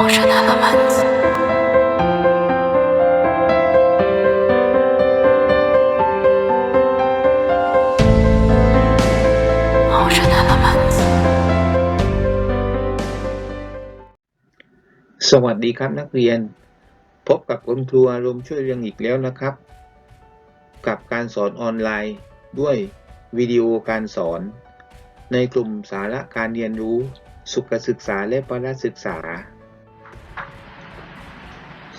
Ocean Elements. Ocean Elements. สวัสดีครับนักเรียน พบกับคุณครูอารมณ์ช่วยเรียนอีกแล้วนะครับ กับการสอนออนไลน์ด้วยวิดีโอการสอน ในกลุ่มสาระการเรียนรู้ สุขศึกษาและประศึกษา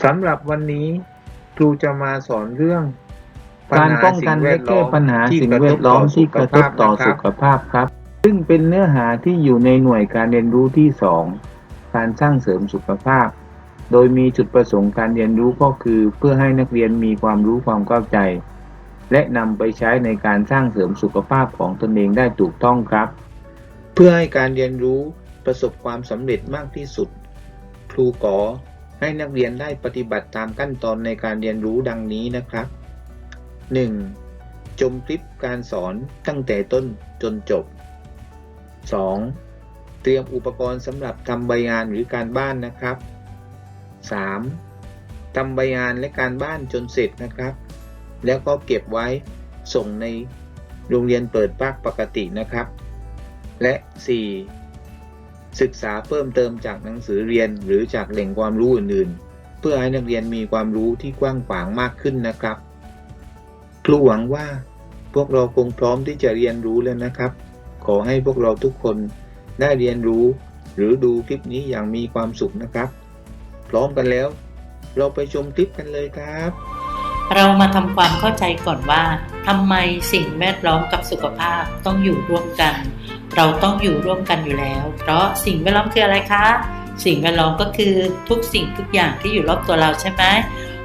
สำหรับวันนี้ครูจะมาสอนเรื่องการป้องกันและแก้ปัญหาสิ่งแวดล้อมที่กระทบต่อสุขภาพครับ ซึ่งเป็นเนื้อหาที่อยู่ในหน่วยการเรียนรู้ที่ 2 การสร้างเสริมสุขภาพ โดยมีจุดประสงค์การเรียนรู้ก็คือ เพื่อให้นักเรียนมีความรู้ความเข้าใจ และนำไปใช้ในการสร้างเสริมสุขภาพของตนเองได้ถูกต้องครับ เพื่อให้การเรียนรู้ประสบความสำเร็จมากที่สุด ครูขอ ให้นักเรียนได้ปฏิบัติตามขั้นตอนในการเรียนรู้ดังนี้นะครับ 1. จมคลิปการสอนตั้งแต่ต้นจนจบ 2. เตรียมอุปกรณ์สำหรับทำใบงานหรือการบ้านนะครับ 3. ทำใบงานและการบ้านจนเสร็จนะครับ แล้วก็เก็บไว้ส่งในโรงเรียนเปิดภาคปกตินะครับ และ 4. ศึกษาเพิ่มเติมจากหนังสือเรียนหรือจากแหล่งความรู้อื่นๆ เพื่อให้นักเรียนมีความรู้ที่กว้างขวางมากขึ้นนะครับ ครูหวังว่าพวกเราคงพร้อมที่จะเรียนรู้แล้วนะครับ ขอให้พวกเราทุกคนได้เรียนรู้ หรือดูคลิปนี้อย่างมีความสุขนะครับ พร้อมกันแล้ว เราไปชมคลิปกันเลยครับ เรามาทำความเข้าใจก่อนว่าทำไมสิ่งแวดล้อมกับสุขภาพต้องอยู่ร่วมกัน เราต้องอยู่ร่วมกันอยู่แล้ว เพราะสิ่งแวดล้อมคืออะไรคะ สิ่งแวดล้อมก็คือทุกสิ่งทุกอย่างที่อยู่รอบตัวเราใช่ไหม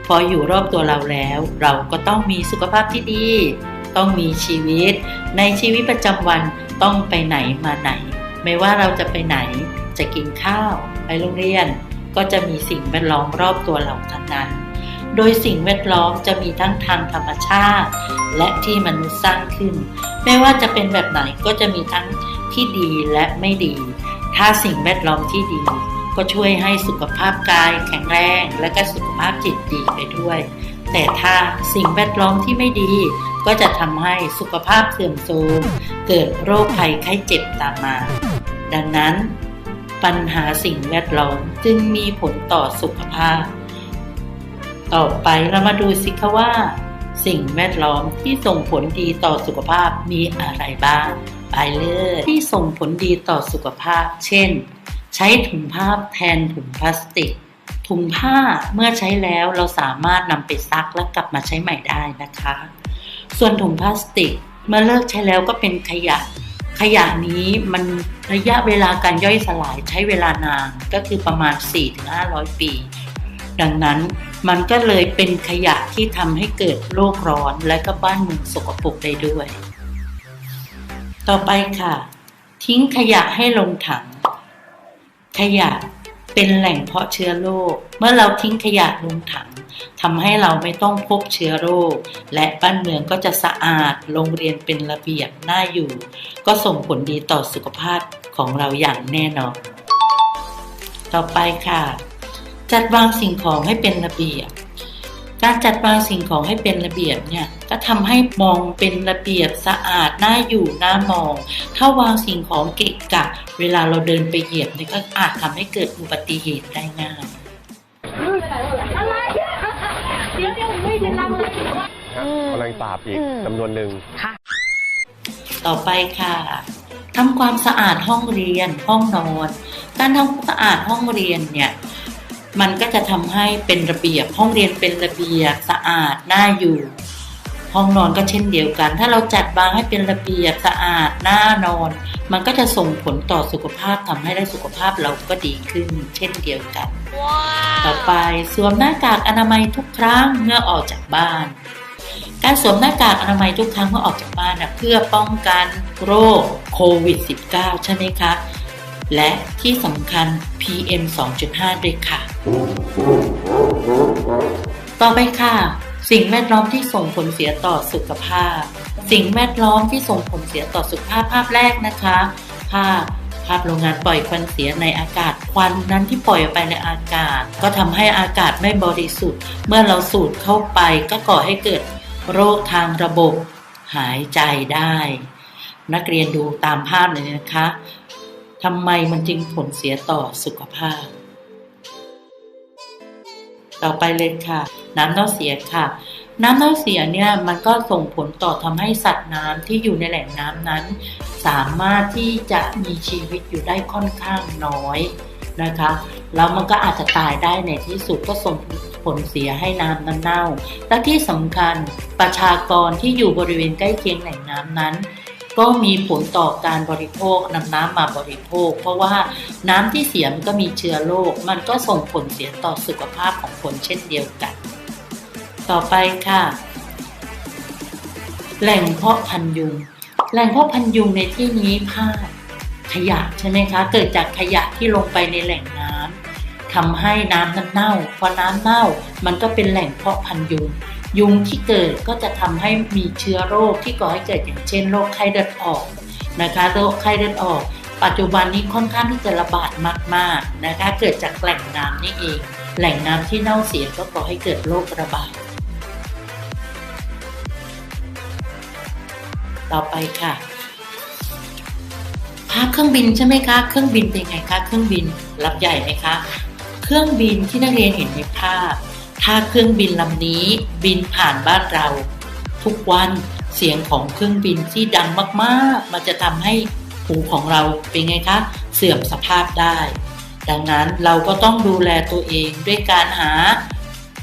พออยู่รอบตัวเราแล้ว เราก็ต้องมีสุขภาพที่ดี ต้องมีชีวิต ในชีวิตประจำวันต้องไปไหนมาไหน ไม่ว่าเราจะไปไหนจะกินข้าว ไปโรงเรียน ก็จะมีสิ่งแวดล้อมรอบตัวเราทั้งนั้น โดยสิ่งแวดล้อมจะมีทั้งทางธรรมชาติ และที่มนุษย์สร้างขึ้น ไม่ว่าจะเป็นแบบไหนก็จะมีทั้ง ที่ดีและไม่ดี ถ้าสิ่งแวดล้อมที่ดี ก็ช่วยให้สุขภาพกายแข็งแรงและก็สุขภาพจิตดีไปด้วย แต่ถ้าสิ่งแวดล้อมที่ไม่ดี ก็จะทำให้สุขภาพเสื่อมโทรมเกิดโรคภัยไข้เจ็บตามมา ดังนั้น ปัญหาสิ่งแวดล้อมจึงมีผลต่อสุขภาพ ต่อไปเรามาดูสิคะว่าสิ่งแวดล้อมที่ส่งผลดีต่อสุขภาพมีอะไรบ้าง ไปเลยที่ส่งผลดีต่อสุขภาพ เช่น ใช้ถุงผ้าแทนถุงพลาสติก ถุงผ้าเมื่อใช้แล้วเราสามารถนำไปซักและกลับมาใช้ใหม่ได้นะคะ ส่วนถุงพลาสติกเมื่อเลิกใช้แล้วก็เป็นขยะ ขยะนี้มันระยะเวลาการย่อยสลายใช้เวลานานก็คือประมาณ 4-500 ปี ดังนั้นมันก็เลยเป็นขยะที่ทำให้เกิดโลกร้อนและก็บ้านเมืองสกปรกได้ด้วย ต่อไปค่ะ ทิ้งขยะให้ลงถัง ขยะเป็นแหล่งเพาะเชื้อโรค เมื่อเราทิ้งขยะลงถังทำให้เราไม่ต้องพบเชื้อโรค และบ้านเมืองก็จะสะอาด โรงเรียนเป็นระเบียบน่าอยู่ ก็ส่งผลดีต่อสุขภาพของเราอย่างแน่นอน ต่อไปค่ะ จัดวางสิ่งของให้เป็นระเบียบ การจัดวางสิ่งของให้เป็นระเบียบเนี่ยก็ทำให้มองเป็นระเบียบสะอาดน่าอยู่น่ามอง ถ้าวางสิ่งของเกะกะ เวลาเราเดินไปเหยียบเนี่ยก็อาจทำให้เกิดอุบัติเหตุได้ง่ายอะไรเดี๋ยวเดี๋ยวไม่ได้รับเลยแมลงสาบอีกจำนวนหนึ่งต่อไปค่ะทำความสะอาดห้องเรียนห้องนอน การทำความสะอาดห้องเรียนเนี่ย มันก็จะทำให้เป็นระเบียบ ห้องเรียนเป็นระเบียบสะอาดน่าอยู่ ห้องนอนก็เช่นเดียวกัน ถ้าเราจัดวางให้เป็นระเบียบสะอาดน่านอน มันก็จะส่งผลต่อสุขภาพทำให้ได้สุขภาพเราก็ดีขึ้น เช่นเดียวกันต่อไปสวมหน้ากากอนามัยทุกครั้งเมื่อออกจากบ้านการสวมหน้ากากอนามัยทุกครั้งเมื่อออกจากบ้านนะเพื่อป้องกันโรคโควิด -19 ใช่ไหมคะ และที่สำคัญ PM 2.5 ด้วยค่ะ ต่อไปค่ะ สิ่งแวดล้อมที่ส่งผลเสียต่อสุขภาพ สิ่งแวดล้อมที่ส่งผลเสียต่อสุขภาพภาพแรกนะคะภาพภาพโรงงานปล่อยควันเสียในอากาศควันนั้นที่ปล่อยออกไปในอากาศ ก็ทำให้อากาศไม่บริสุทธิ์ เมื่อเราสูดเข้าไปก็ก่อให้เกิดโรคทางระบบหายใจได้ นักเรียนดูตามภาพเลยนะคะทำไมมันจึงผลเสียต่อสุขภาพ ต่อไปเลยค่ะ น้ำเน่าเสียค่ะ น้ำเน่าเสียเนี่ยมันก็ส่งผลต่อทำให้สัตว์น้ำที่อยู่ในแหล่งน้ำนั้น สามารถที่จะมีชีวิตอยู่ได้ค่อนข้างน้อยนะคะแล้วมันก็อาจจะตายได้ในที่สุดก็ส่งผลเสียให้น้ำนั้นเน่า และที่สำคัญประชากรที่อยู่บริเวณใกล้เคียงแหล่งน้ำนั้น ก็มีผลต่อการบริโภคนำน้ำมาบริโภค เพราะว่าน้ำที่เสียมันก็มีเชื้อโรคมันก็ส่งผลเสียต่อสุขภาพของคนเช่นเดียวกัน ต่อไปค่ะ แหล่งเพาะพันยุง แหล่งเพาะพันยุงในที่นี้ภาพขยะใช่ไหมคะ เกิดจากขยะที่ลงไปในแหล่งน้ำทำให้น้ำนั้นเน่าพอน้ำเน่า มันก็เป็นแหล่งเพาะพันยุง ยุงที่เกิดก็จะทำให้มีเชื้อโรคที่ก่อให้เกิดอย่างเช่นโรคไข้เลือดออกนะคะโรคไข้เลือดออก ปัจจุบันนี้ค่อนข้างที่จะระบาดมากๆนะคะเกิดจากแหล่งน้ำนี่เอง แหล่งน้ำที่เน่าเสียก็ก่อให้เกิดโรคระบาดต่อไปค่ะภาพเครื่องบินใช่ไหมคะ เครื่องบินเป็นไงคะ เครื่องบินลำใหญ่ไหมคะ เครื่องบินที่นักเรียนเห็นในภาพ ถ้าเครื่องบินลำนี้บินผ่านบ้านเรา ทุกวันเสียงของเครื่องบินที่ดังมากๆ มันจะทำให้หูของเราเป็นไงคะ เสื่อมสภาพได้ ดังนั้นเราก็ต้องดูแลตัวเองด้วยการหา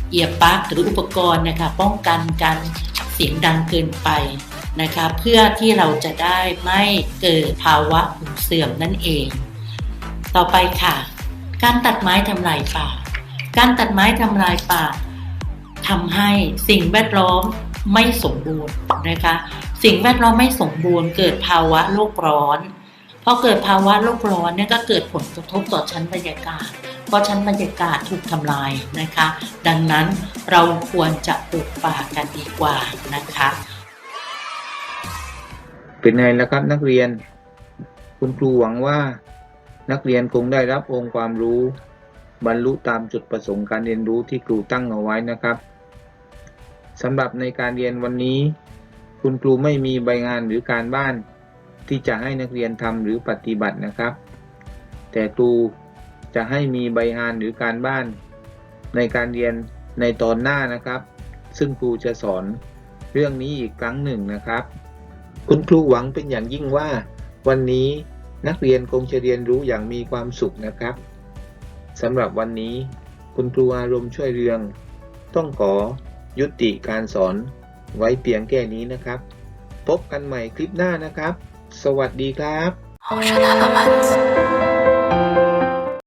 เอียปลั๊กหรืออุปกรณ์นะคะป้องกันการเสียงดังเกินไปนะคะเพื่อที่เราจะได้ไม่เกิดภาวะหูเสื่อมนั่นเอง ต่อไปค่ะ การตัดไม้ทำลายป่า การตัดไม้ทำลายป่าทำให้สิ่งแวดล้อมไม่สมบูรณ์นะคะ สิ่งแวดล้อมไม่สมบูรณ์ เกิดภาวะโลกร้อนพอเกิดภาวะโลกร้อนเนี่ยก็เกิดผลกระทบต่อชั้นบรรยากาศ เพราะชั้นบรรยากาศถูกทำลายนะคะ ดังนั้นเราควรจะปลูกป่ากันดีกว่านะคะ เป็นไงแล่ะครับนักเรียน คุณครูหวังว่านักเรียนคงได้รับองค์ความรู้ บรรลุตามจุดประสงค์การเรียนรู้ที่ครูตั้งเอาไว้นะครับสำหรับในการเรียนวันนี้ คุณครูไม่มีใบงานหรือการบ้าน ที่จะให้นักเรียนทำหรือปฏิบัตินะครับ แต่ครูจะให้มีใบงานหรือการบ้าน ในการเรียนในตอนหน้านะครับ ซึ่งครูจะสอนเรื่องนี้อีกครั้งหนึ่งนะครับ คุณครูหวังเป็นอย่างยิ่งว่า วันนี้นักเรียนคงจะเรียนรู้อย่างมีความสุขนะครับ สำหรับวันนี้ คุณครูอารมณ์ช่วยเรือง ต้องขอยุติการสอนไว้เพียงแค่นี้นะครับ พบกันใหม่คลิปหน้านะครับ สวัสดีครับ